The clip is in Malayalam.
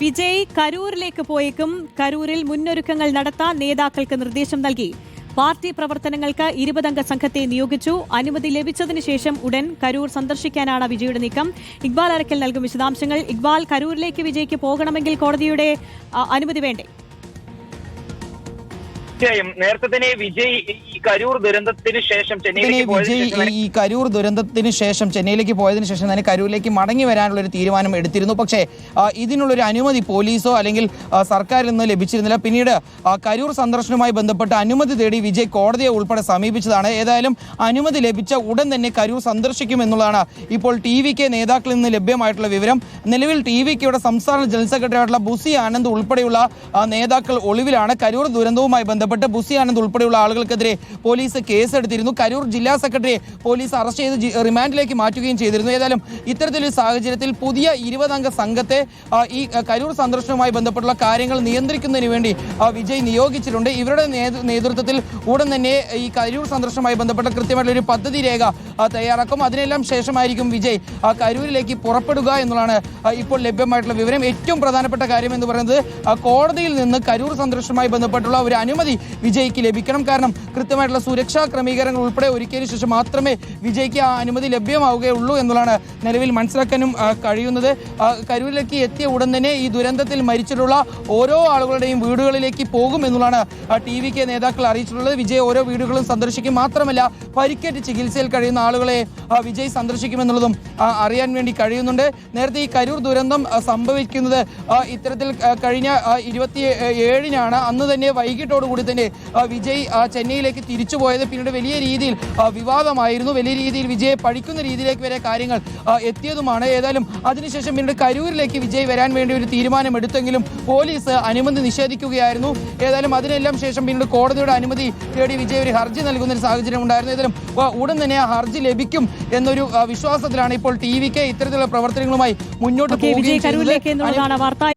വിജയ് കരൂരിലേക്ക് പോയേക്കും. കരൂരിൽ മുന്നൊരുക്കങ്ങൾ നടത്താൻ നേതാക്കൾക്ക് നിർദ്ദേശം നൽകി. പാർട്ടി പ്രവർത്തനങ്ങൾക്ക് ഇരുപതംഗ സംഘത്തെ നിയോഗിച്ചു. അനുമതി ലഭിച്ചതിന് ശേഷം ഉടൻ കരൂർ സന്ദർശിക്കാനാണ് വിജയുടെ നീക്കം. ഇക്ബാൽ അരക്കൽ നൽകും വിശദാംശങ്ങൾ. ഇക്ബാൽ കരൂരിലേക്ക് വിജയ്ക്ക് പോകണമെങ്കിൽ കോടതിയുടെ അനുമതി വേണ്ടേ? തീർച്ചയായും നേരത്തെ തന്നെ വിജയ് ഈ കരൂർ ദുരന്തത്തിന് ശേഷം ചെന്നൈയിലേക്ക് ഈ കരൂർ ദുരന്തത്തിന് ശേഷം ചെന്നൈയിലേക്ക് പോയതിനു ശേഷം തന്നെ കരൂരിലേക്ക് മടങ്ങി വരാനുള്ള ഒരു തീരുമാനം എടുത്തിരുന്നു. പക്ഷേ ഇതിനുള്ളൊരു അനുമതി പോലീസോ അല്ലെങ്കിൽ സർക്കാരിൽ നിന്ന് ലഭിച്ചിരുന്നില്ല. പിന്നീട് കരൂർ സന്ദർശനവുമായി ബന്ധപ്പെട്ട് അനുമതി തേടി വിജയ് കോടതിയെ ഉൾപ്പെടെ സമീപിച്ചതാണ്. ഏതായാലും അനുമതി ലഭിച്ച ഉടൻ തന്നെ കരൂർ സന്ദർശിക്കും എന്നുള്ളതാണ് ഇപ്പോൾ ടി വി കെ നേതാക്കളിൽ നിന്ന് ലഭ്യമായിട്ടുള്ള വിവരം. നിലവിൽ ടി വി കെയുടെ സംസ്ഥാന ജനറൽ സെക്രട്ടറി ആയിട്ടുള്ള ബുസി ആനന്ദ് ഉൾപ്പെടെയുള്ള നേതാക്കൾ ഒളിവിലാണ്. കരൂർ ദുരന്തവുമായി ബന്ധപ്പെട്ട് ബുസി ആനന്ദ് ഉൾപ്പെടെയുള്ള ആളുകൾക്കെതിരെ പോലീസ് കേസെടുത്തിരുന്നു. കരൂർ ജില്ലാ സെക്രട്ടറിയെ പോലീസ് അറസ്റ്റ് ചെയ്ത് റിമാൻഡിലേക്ക് മാറ്റുകയും ചെയ്തിരുന്നു. ഏതായാലും ഇത്തരത്തിലൊരു സാഹചര്യത്തിൽ പുതിയ ഇരുപതംഗ സംഘത്തെ ഈ കരൂർ സന്ദർശനവുമായി ബന്ധപ്പെട്ടുള്ള കാര്യങ്ങൾ നിയന്ത്രിക്കുന്നതിന് വേണ്ടി വിജയ് നിയോഗിച്ചിട്ടുണ്ട്. ഇവരുടെ നേതൃത്വത്തിൽ ഉടൻ തന്നെ ഈ കരൂർ സന്ദർശനവുമായി ബന്ധപ്പെട്ട കൃത്യമായിട്ടുള്ള ഒരു പദ്ധതി രേഖ തയ്യാറാക്കും. അതിനെല്ലാം ശേഷമായിരിക്കും വിജയ് കരൂരിലേക്ക് പുറപ്പെടുക എന്നുള്ളതാണ് ഇപ്പോൾ ലഭ്യമായിട്ടുള്ള വിവരം. ഏറ്റവും പ്രധാനപ്പെട്ട കാര്യം എന്ന് പറയുന്നത് കോടതിയിൽ നിന്ന് കരൂർ സന്ദർശനവുമായി ബന്ധപ്പെട്ടുള്ള ഒരു അനുമതി വിജയ്ക്ക് ലഭിക്കണം. കാരണം കൃത്യമായിട്ടുള്ള സുരക്ഷാ ക്രമീകരണങ്ങൾ ഉൾപ്പെടെ ഒരുക്കിയതിനു ശേഷം മാത്രമേ വിജയ്ക്ക് ആ അനുമതി ലഭ്യമാവുകയുള്ളൂ എന്നുള്ളതാണ് നിലവിൽ മനസ്സിലാക്കാനും കഴിയുന്നത്. കരൂരിലേക്ക് എത്തിയ ഉടൻ തന്നെ ഈ ദുരന്തത്തിൽ മരിച്ചിട്ടുള്ള ഓരോ ആളുകളുടെയും വീടുകളിലേക്ക് പോകും എന്നുള്ളതാണ് ടി വി കെ നേതാക്കൾ അറിയിച്ചിട്ടുള്ളത്. വിജയ് ഓരോ വീടുകളും സന്ദർശിക്കും മാത്രമല്ല പരിക്കേറ്റ് ചികിത്സയിൽ കഴിയുന്ന ആളുകളെ വിജയ് സന്ദർശിക്കുമെന്നുള്ളതും അറിയാൻ വേണ്ടി കഴിയുന്നുണ്ട്. നേരത്തെ ഈ കരൂർ ദുരന്തം സംഭവിക്കുന്നത് ഇത്തരത്തിൽ കഴിഞ്ഞ ഇരുപത്തി ഏഴിനാണ് അന്ന് തന്നെ വൈകിട്ടോടുകൂടി തന്നെ വിജയ് ചെന്നൈയിലേക്ക് തിരിച്ചു പോയത്. പിന്നീട് വലിയ രീതിയിൽ വിവാദമായിരുന്നു. വലിയ രീതിയിൽ വിജയെ പഠിക്കുന്ന രീതിയിലേക്ക് വരെ കാര്യങ്ങൾ എത്തിയതുമാണ്. ഏതായാലും അതിനുശേഷം പിന്നീട് കരൂരിലേക്ക് വിജയ് വരാൻ വേണ്ടി ഒരു തീരുമാനം എടുത്തെങ്കിലും പോലീസ് അനുമതി നിഷേധിക്കുകയായിരുന്നു. ഏതായാലും അതിനെല്ലാം ശേഷം പിന്നീട് കോടതിയുടെ അനുമതി തേടി വിജയ് ഒരു ഹർജി നൽകുന്ന ഒരു സാഹചര്യം ഉണ്ടായിരുന്നു. ഏതായാലും ഉടൻ തന്നെ ആ ഹർജി ലഭിക്കും എന്നൊരു വിശ്വാസത്തിലാണ് ഇപ്പോൾ ടി വിക്ക് ഇത്തരത്തിലുള്ള പ്രവർത്തനങ്ങളുമായി മുന്നോട്ട് പോകുകയും ചെയ്യുന്നത്